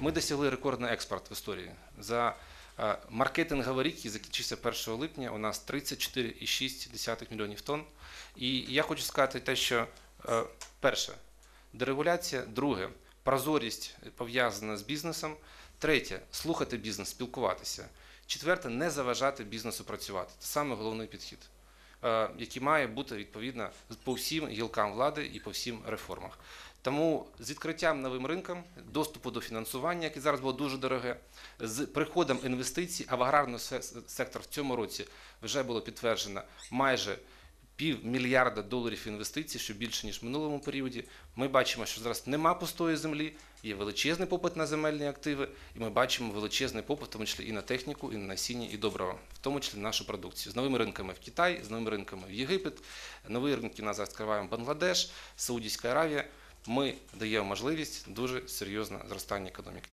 Ми досягли рекордний експорт в історії. За е, маркетинговий рік, який закінчився 1 липня, у нас 34,6 мільйонів тонн. І я хочу сказати те, що е, перше дерегуляція, друге прозорість пов'язана з бізнесом, третє слухати бізнес, спілкуватися. Четверте не заважати бізнесу працювати. Це саме головний підхід, е, який має бути відповідно по всім гілкам влади і по всім реформах. Тому з відкриттям новим ринкам, доступу до фінансування, яке зараз було дуже дороге, з приходом інвестицій, а в аграрний сектор в цьому році вже було підтверджено майже півмільярда доларів інвестицій, що більше ніж в минулому періоді. Ми бачимо, що зараз нема пустої землі, є величезний попит на земельні активи, і ми бачимо величезний попит, в тому числі і на техніку, і на насіння, і доброго, в тому числі на нашу продукцію. З новими ринками в Китай, з новими ринками в Єгипет. Нові ринки нас відкриваємо Бангладеш, Саудівська Аравія. Ми даємо можливість дуже серйозне зростання економіки.